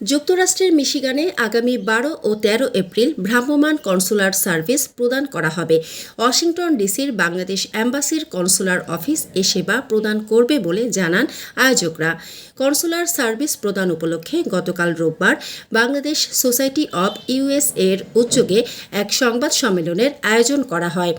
যুক্তরাষ্ট্রের মিশিগানে আগামী বারো ও তেরো এপ্রিল ভ্রাম্যমাণ কনসুলার সার্ভিস প্রদান করা হবে। ওয়াশিংটন ডিসির বাংলাদেশ অ্যাম্বাসির কনসুলার অফিস এ সেবা প্রদান করবে বলে জানান আয়োজকরা। কনসুলার সার্ভিস প্রদান উপলক্ষে গতকাল রোববার বাংলাদেশ সোসাইটি অব ইউএস এর উদ্যোগে এক সংবাদ সম্মেলনের আয়োজন করা হয়।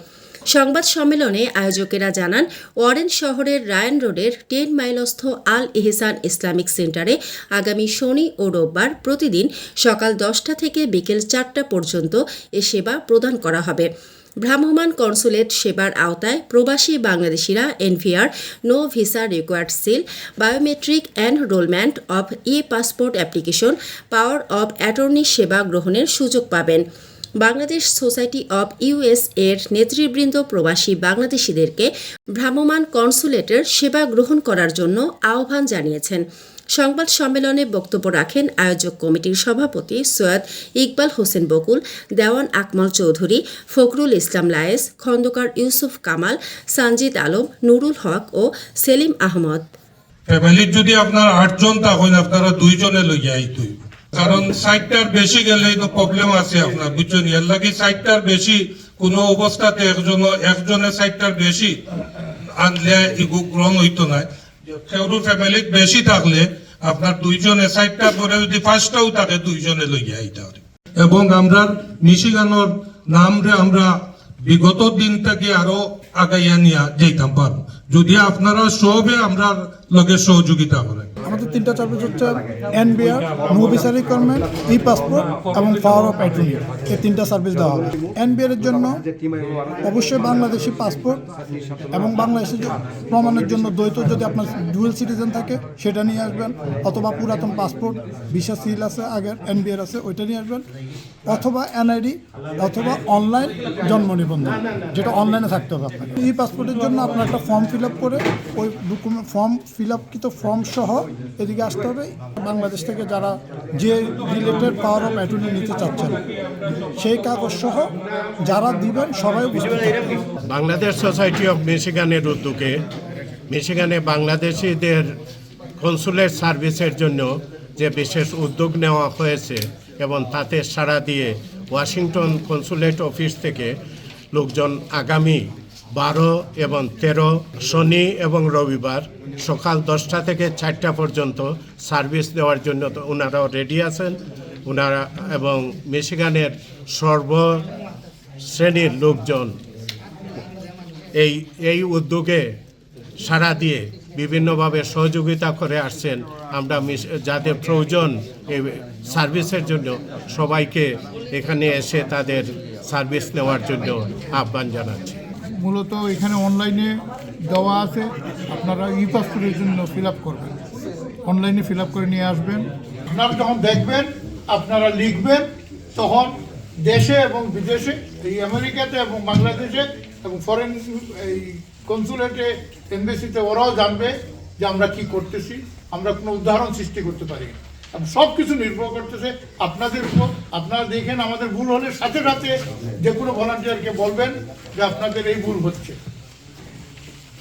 সংবাদ সম্মেলনে আয়োজকেরা জানান, ওয়ারেন শহরের রায়ান রোডের টেন মাইলস্থ আল ইহসান ইসলামিক সেন্টারে আগামী শনি ও রোববার প্রতিদিন সকাল দশটা থেকে বিকেল চারটা পর্যন্ত এ সেবা প্রদান করা হবে। ভ্রাম্যমাণ কনসুলেট সেবার আওতায় প্রবাসী বাংলাদেশিরা N V R, no visa required seal, biometric enrolment of e passport application, power of attorney সেবা গ্রহণের সুযোগ পাবেন। বাংলাদেশ সোসাইটি অব ইউএস এর নেতৃবৃন্দ প্রবাসী বাংলাদেশিদেরকে ভ্রাম্যমাণ কনসুলেটের সেবা গ্রহণ করার জন্য আহ্বান জানিয়েছেন সংবাদ সম্মেলনে বক্তব্য রাখেন আয়োজক কমিটির সভাপতি সৈয়দ ইকবাল হোসেন বকুল, দেওয়ান আকমল চৌধুরী, ফখরুল ইসলাম লায়েস, খন্দকার ইউসুফ কামাল, সানজিদ আলম, নুরুল হক ও সেলিম আহমদ ফ্যামিলির যদি আপনার আটজন থাকেন আপনারা দুইজনে লইয়া আইতে। কারণ সাইটটার বেশি গেলে তো প্রবলেম আছে আপনার, বুঝছেন? এর লাগি সাইটটার বেশি কোনো অবস্থাতে একজন একজনের সাইটটার বেশি আনলে ইগু গ্রহণ হইতো না। সেউরু ফ্যামিলিত বেশি থাকলে আপনার দুইজনে সাইটটার পরে যদি ফার্স্টটাও থাকে, দুইজনে লইয়া আইতে পারে এবং আমরা মিশিগানোর নামরে আমরা বিগত দিন থেকে আরও আগাইয়া নিয়ে যেতাম পারব। যদি আপনারা সবে আমরা লগে সহযোগিতা করেন। তিনটা চাকরি হচ্ছে N B R no visa requirement e passport এবং পাওয়ার অফ অ্যাটর্নি এই তিনটা সার্ভিস দেওয়া হবে। এনবিআর এর জন্য অবশ্যই বাংলাদেশি পাসপোর্ট এবং বাংলাদেশের প্রমাণের জন্য দ্বৈত যদি আপনার ডুয়েল সিটিজেন থাকে, সেটা নিয়ে আসবেন। অথবা পুরাতন পাসপোর্ট ভিসা সিল আছে আগের, এনবিআর আছে, ওইটা নিয়ে আসবেন। অথবা এনআইডি অথবা অনলাইন জন্ম নিবন্ধন, যেটা অনলাইনে থাকতে হবে আপনার ই পাসপোর্টের জন্য আপনার একটা ফর্ম ফিল আপ করে, ওই ডকুমেন্ট ফর্ম ফিল আপকৃত ফর্ম সহ এদিকে আসতে হবে। বাংলাদেশ থেকে যারা যে রিলেটেড পাওয়ার অফ অ্যাটর্নি নিতে চাচ্ছেন, সেই কাগজ সহ যারা দিবেন, সবাই বাংলাদেশ সোসাইটি অফ মিশিগানের উদ্যোগে মিশিগানে বাংলাদেশিদের কনসুলেট সার্ভিসের জন্য যে বিশেষ উদ্যোগ নেওয়া হয়েছে এবং তাতে সাড়া দিয়ে ওয়াশিংটন কনসুলেট অফিস থেকে লোকজন আগামী বারো এবং তেরো শনি এবং রবিবার সকাল দশটা থেকে চারটা পর্যন্ত সার্ভিস দেওয়ার জন্য ওনারাও রেডি আছেন। ওনারা এবং মিশিগানের সর্ব শ্রেণির লোকজন এই এই উদ্যোগে সাড়া দিয়ে বিভিন্নভাবে সহযোগিতা করে আসছেন। আমরা যাদের প্রয়োজন এই সার্ভিসের জন্য সবাইকে এখানে এসে তাদের সার্ভিস নেওয়ার জন্য আহ্বান জানাচ্ছি। মূলত এখানে অনলাইনে দেওয়া আছে। আপনারা ই পাসপোর্টের জন্য ফিল করবেন। অনলাইনে ফিল করে নিয়ে আসবেন। আপনারা যখন দেখবেন, আপনারা লিখবেন, তখন দেশে এবং বিদেশে, এই আমেরিকাতে এবং বাংলাদেশে এবং ফরেন এই কনসুলেটে এমবেসিতে ওরাও জানবে যে আমরা কি করতেছি, আমরা কোনো উদাহরণ সৃষ্টি করতে পারি এবং সব কিছু নির্ভর করতেছে আপনাদের উপর। আপনারা দেখেন আমাদের ভুল হলে সাথে সাথে যে কোনো ভলান্টিয়ারকে বলবেন যে আপনাদের এই ভুল হচ্ছে।